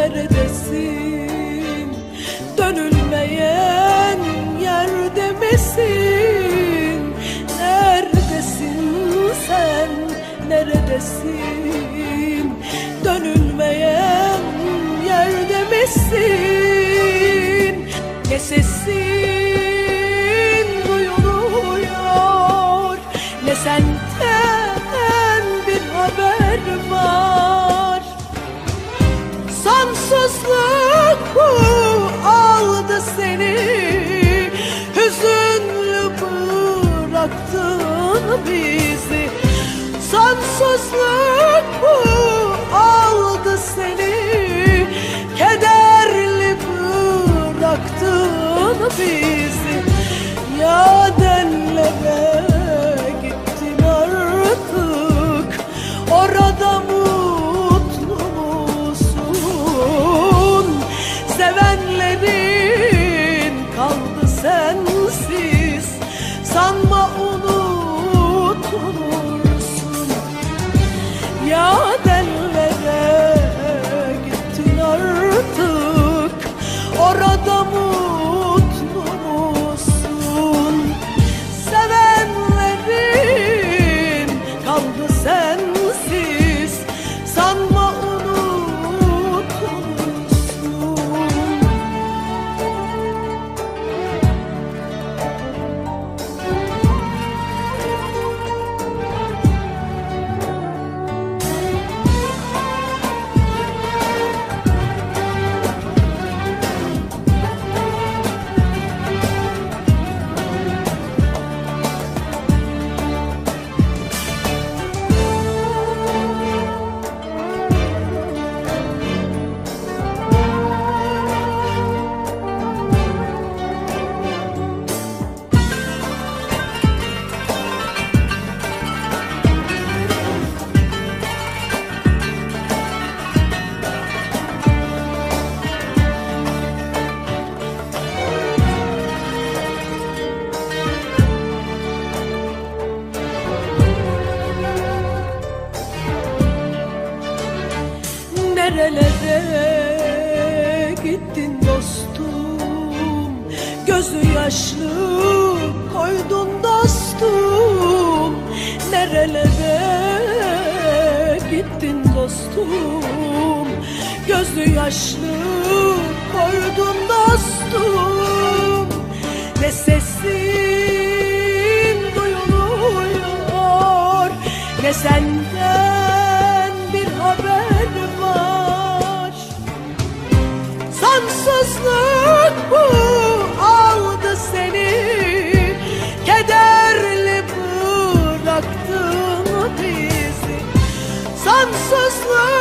neredesin? Dönülmeyen yerde misin? Neredesin sen? Neredesin? Dönülmeyen yerde misin? Ne sesin? Gamsızlık aldı seni. Hüzünlü bıraktın bizi. Sansızlık nerelere gittin dostum? Gözü yaşlı koydun dostum. Nerelere gittin dostum? Gözü yaşlı koydun dostum. Ne sesin duyuluyor ne sende Gamsızlık bu uh, aldı seni. Kederli bıraktın bizi. Sansızlık.